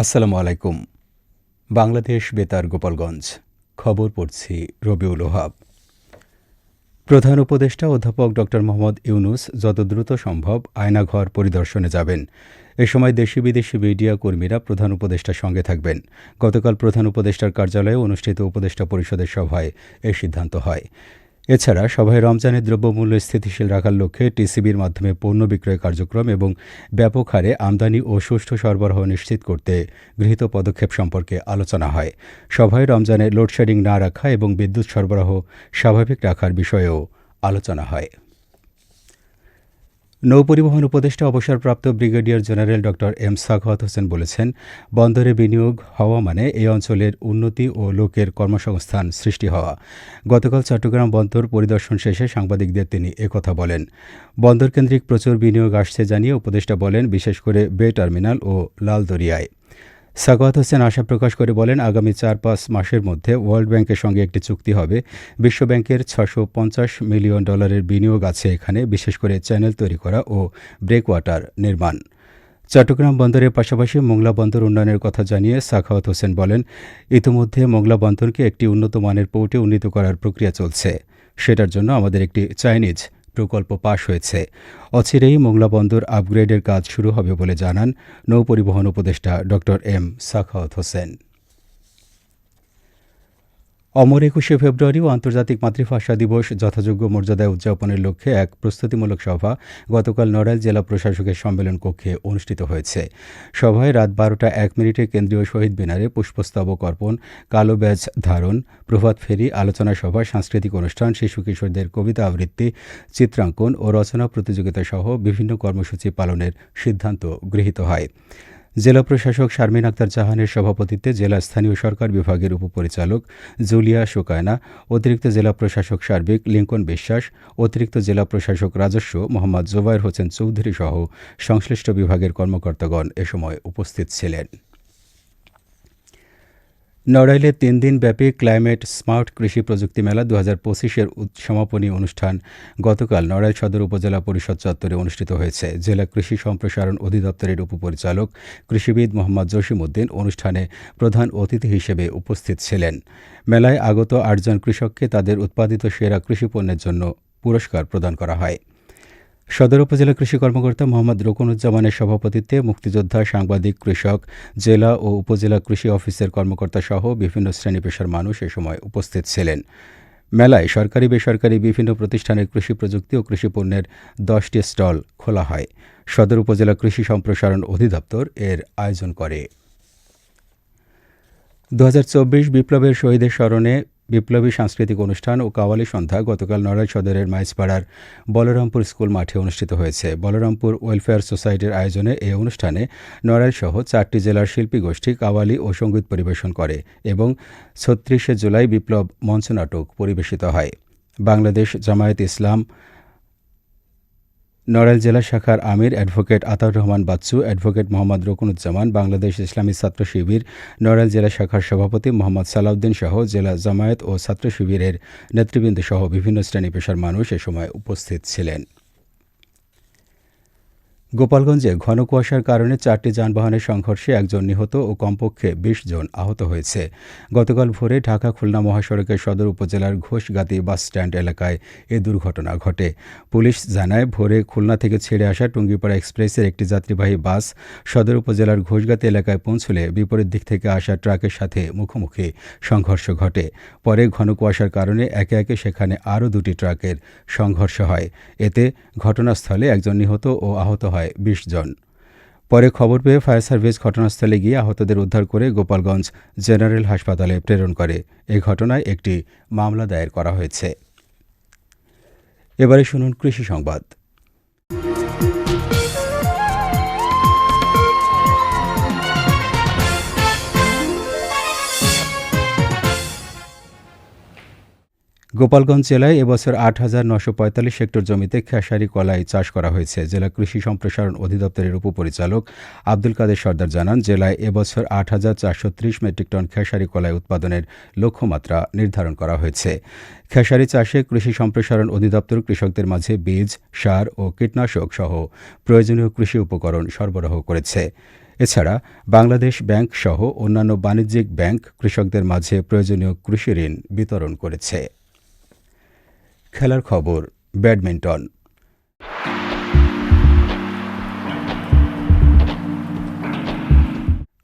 আসসালামু আলাইকুম। বাংলাদেশ বেতার গোপালগঞ্জ। খবর পড়ছি রবিউল ওহাব। প্রধান উপদেষ্টা অধ্যাপক ড. মোহাম্মদ ইউনুস যত দ্রুত সম্ভব আয়নাঘর পরিদর্শনে যাবেন। এ সময় দেশি বিদেশি মিডিয়া কর্মীরা প্রধান উপদেষ্টার সঙ্গে থাকবেন। গতকাল প্রধান উপদেষ্টার কার্যালয়ে অনুষ্ঠিত উপদেষ্টা পরিষদের সভায় এ সিদ্ধান্ত হয়। এছাড়া সভায় রমজানের দ্রব্যমূল্য স্থিতিশীল রাখার লক্ষ্যে টিসিবির মাধ্যমে পণ্য বিক্রয় কার্যক্রম এবং ব্যাপক হারে আমদানি ও সুষ্ঠু সরবরাহ নিশ্চিত করতে গৃহীত পদক্ষেপ সম্পর্কে আলোচনা হয়। সভায় রমজানে লোডশেডিং না রাখা এবং বিদ্যুৎ সরবরাহ স্বাভাবিক রাখার বিষয়েও আলোচনা হয়। নৌপরিবহন উপদেষ্টা অবসরপ্রাপ্ত ব্রিগেডিয়ার জেনারেল ড এম সাখাওয়াত হোসেন বলেছেন, বন্দরে বিনিয়োগ হওয়া মানে এই অঞ্চলের উন্নতি ও লোকের কর্মসংস্থান সৃষ্টি হওয়া। গতকাল চট্টগ্রাম বন্দর পরিদর্শন শেষে সাংবাদিকদের তিনি একথা বলেন। বন্দরকেন্দ্রিক প্রচুর বিনিয়োগ আসছে জানিয়ে উপদেষ্টা বলেন, বিশেষ করে বে টার্মিনাল ও লালদরিয়ায়। সাকওয়াত হোসেন আশা প্রকাশ করে বলেন, আগামী চার পাঁচ মাসের মধ্যে ওয়ার্ল্ড ব্যাংকের সঙ্গে একটি চুক্তি হবে। বিশ্বব্যাংকের ছশো পঞ্চাশ মিলিয়ন ডলারের বিনিয়োগ আছে এখানে, বিশেষ করে চ্যানেল তৈরি করা ও ব্রেকওয়াটার নির্মাণ। চট্টগ্রাম বন্দরের পাশাপাশি মোংলা বন্দর উন্নয়নের কথা জানিয়ে সাখাওয়াত হোসেন বলেন, ইতিমধ্যে মোংলা বন্দরকে একটি উন্নত মানের পোর্টে উন্নীত করার প্রক্রিয়া চলছে। সেটার জন্য আমাদের একটি চাইনিজ প্রকল্প পাশ হয়েছে। অচিরেই মোংলা বন্দর আপগ্রেডের কাজ শুরু হবে বলে জানান নৌপরিবহন উপদেষ্টা ড এম সাখাওয়াত হোসেন। অমর একুশে ফেব্রুয়ারি ও আন্তর্জাতিক মাতৃভাষা দিবস যথাযোগ্য মর্যাদায় উদযাপনের লক্ষ্যে এক প্রস্তুতিমূলক সভা গতকাল নড়াইল জেলা প্রশাসকের সম্মেলন কক্ষে অনুষ্ঠিত হয়েছে। সভায় রাত বারোটা এক মিনিটে কেন্দ্রীয় শহীদ মিনারে পুষ্পস্তবক অর্পণ, কালো ব্যাজ ধারণ, প্রভাত ফেরি, আলোচনা সভা, সাংস্কৃতিক অনুষ্ঠান, শিশু কিশোরদের কবিতা আবৃত্তি, চিত্রাঙ্কন ও রচনা প্রতিযোগিতা সহ বিভিন্ন কর্মসূচি পালনের সিদ্ধান্ত গৃহীত হয়। জেলা প্রশাসক শারমিন আক্তার জাহানের সভাপতিত্বে জেলা স্থানীয় সরকার বিভাগের উপপরিচালক জুলিয়া সুকায়না অতিরিক্ত জেলা প্রশাসক সার্বিক লিঙ্কন বিশ্বাস, অতিরিক্ত জেলা প্রশাসক রাজস্ব মোহাম্মদ জোবায়ের হোসেন চৌধুরী সহ সংশ্লিষ্ট বিভাগের কর্মকর্তাগণ এ সময় উপস্থিত ছিলেন। নড়াইলে তিন দিনব্যাপী ক্লাইমেট স্মার্ট কৃষি প্রযুক্তি মেলা দু হাজার পঁচিশের সমাপনী অনুষ্ঠান গতকাল নড়াইল সদর উপজেলা পরিষদ চত্বরে অনুষ্ঠিত হয়েছে। জেলা কৃষি সম্প্রসারণ অধিদপ্তরের উপপরিচালক কৃষিবিদ মোহাম্মদ জসিমউদ্দিন অনুষ্ঠানে প্রধান অতিথি হিসেবে উপস্থিত ছিলেন। মেলায় আগত আটজন কৃষককে তাদের উৎপাদিত সেরা কৃষিপণ্যের জন্য পুরস্কার প্রদান করা হয়। সদর উপজেলা কৃষি কর্মকর্তা মোহাম্মদ রকুনুজ্জামানের সভাপতিত্বে মুক্তিযোদ্ধা, সাংবাদিক, কৃষক, জেলা ও উপজেলা কৃষি অফিসের কর্মকর্তা সহ বিভিন্ন শ্রেণি পেশার মানুষ এ সময় উপস্থিত ছিলেন। মেলায় সরকারি, বেসরকারি বিভিন্ন প্রতিষ্ঠানের কৃষি প্রযুক্তি ও কৃষি পণ্যের দশটি স্টল খোলা হয়। সদর উপজেলা কৃষি সম্প্রসারণ অধিদপ্তর এর আয়োজন করে। দুহাজার চব্বিশ বিপ্লবের শহীদের স্মরণে বিপ্লবী সাংস্কৃতিক অনুষ্ঠান ও কাওয়ালি সন্ধ্যা গতকাল নড়াইল সদরের মাইজপাড়ার বলরামপুর স্কুল মাঠে অনুষ্ঠিত হয়েছে। বলরামপুর ওয়েলফেয়ার সোসাইটির আয়োজনে এই অনুষ্ঠানে নড়াইল সহ চারটি জেলার শিল্পী গোষ্ঠী, কাওয়ালি ও সংগীত পরিবেশন করে এবং ছত্রিশে জুলাই বিপ্লব মঞ্চনাটক পরিবেশিত হয়। বাংলাদেশ জামায়াত ইসলাম নড়াইল জেলা শাখার আমির অ্যাডভোকেট আতাউর রহমান বাচ্চু, অ্যাডভোকেট মোহাম্মদ রকুনুজ্জামান, বাংলাদেশ ইসলামী ছাত্র শিবির, নড়াইল জেলা শাখার সভাপতি মোহাম্মদ সালাউদ্দিন সহ জেলা জামায়াত ও ছাত্র শিবিরের নেতৃবৃন্দ সহ বিভিন্ন শ্রেণি পেশার মানুষ এ সময় উপস্থিত ছিলেন। গোপালগঞ্জে ঘন কুয়াশার কারণে চারটি যানবাহনের সংঘর্ষে একজন নিহত ও কমপক্ষে বিশ জন আহত হয়েছে। গতকাল ভোরে ঢাকা খুলনা মহাসড়কের সদর উপজেলার ঘোষগাতি বাস স্ট্যান্ড এলাকায় এ দুর্ঘটনা ঘটে। পুলিশ জানায়, ভোরে খুলনা থেকে ছেড়ে আসা টুঙ্গিপাড়া এক্সপ্রেসের একটি যাত্রীবাহী বাস সদর উপজেলার ঘোষগাতি এলাকায় পৌঁছলে বিপরীত দিক থেকে আসা ট্রাকের সাথে মুখোমুখি সংঘর্ষ ঘটে। পরে ঘন কুয়াশার কারণে একে একে সেখানে আরও দুটি ট্রাকের সংঘর্ষ হয়। এতে ঘটনাস্থলে একজন নিহত ও আহত হয়। হয় বিশ জন। পরে খবর পেয়ে ফায়ার সার্ভিস ঘটনাস্থলে গিয়ে আহতদের উদ্ধার করে গোপালগঞ্জ জেনারেল হাসপাতালে প্রেরণ করে। এ ঘটনায় একটি মামলা দায়ের করা হয়েছে। এবারে শুনুন কৃষি সংবাদ। গোপালগঞ্জ জেলায় এবছর আট হাজার নশো পঁয়তাল্লিশ হেক্টর জমিতে খেসারি, কলাই চাষ করা হয়েছে। জেলা কৃষি সম্প্রসারণ অধিদপ্তরের উপপরিচালক আব্দুল কাদের সর্দার জানান, জেলায় এবছর আট হাজার চারশো ত্রিশ মেট্রিক টন খেসারি, কলাই উৎপাদনের লক্ষ্যমাত্রা নির্ধারণ করা হয়েছে। খেসারি চাষে কৃষি সম্প্রসারণ অধিদপ্তর কৃষকদের মাঝে বীজ, সার ও কীটনাশক সহ প্রয়োজনীয় কৃষি উপকরণ সরবরাহ করেছে। এছাড়া বাংলাদেশ ব্যাংক সহ অন্যান্য বাণিজ্যিক ব্যাংক কৃষকদের মাঝে প্রয়োজনীয় কৃষি ঋণ বিতরণ করেছে। খেলার খবর, ব্যাডমিন্টন।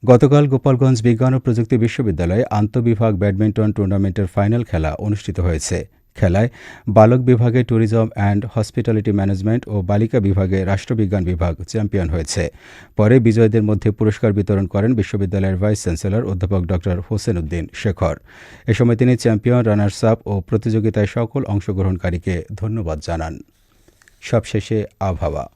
গতকাল গোপালগঞ্জ বিজ্ঞান ও প্রযুক্তি বিশ্ববিদ্যালয়ে আন্তঃবিভাগ ব্যাডমিন্টন টুর্নামেন্টের ফাইনাল খেলা অনুষ্ঠিত হয়েছে। খেলায় বালক বিভাগে ট্যুরিজম অ্যান্ড হসপিটালিটি ম্যানেজমেন্ট ও বালিকা বিভাগে রাষ্ট্রবিজ্ঞান বিভাগ চ্যাম্পিয়ন হয়েছে। পরে বিজয়ীদের মধ্যে পুরস্কার বিতরণ করেন বিশ্ববিদ্যালয়ের ভাইস চ্যান্সেলর অধ্যাপক ড হোসেন উদ্দিন শেখর। এ সময় তিনি চ্যাম্পিয়ন রানার্স আপ ও প্রতিযোগিতায় সকল অংশগ্রহণকারীকে ধন্যবাদ জানান। সবশেষে আবহাওয়া।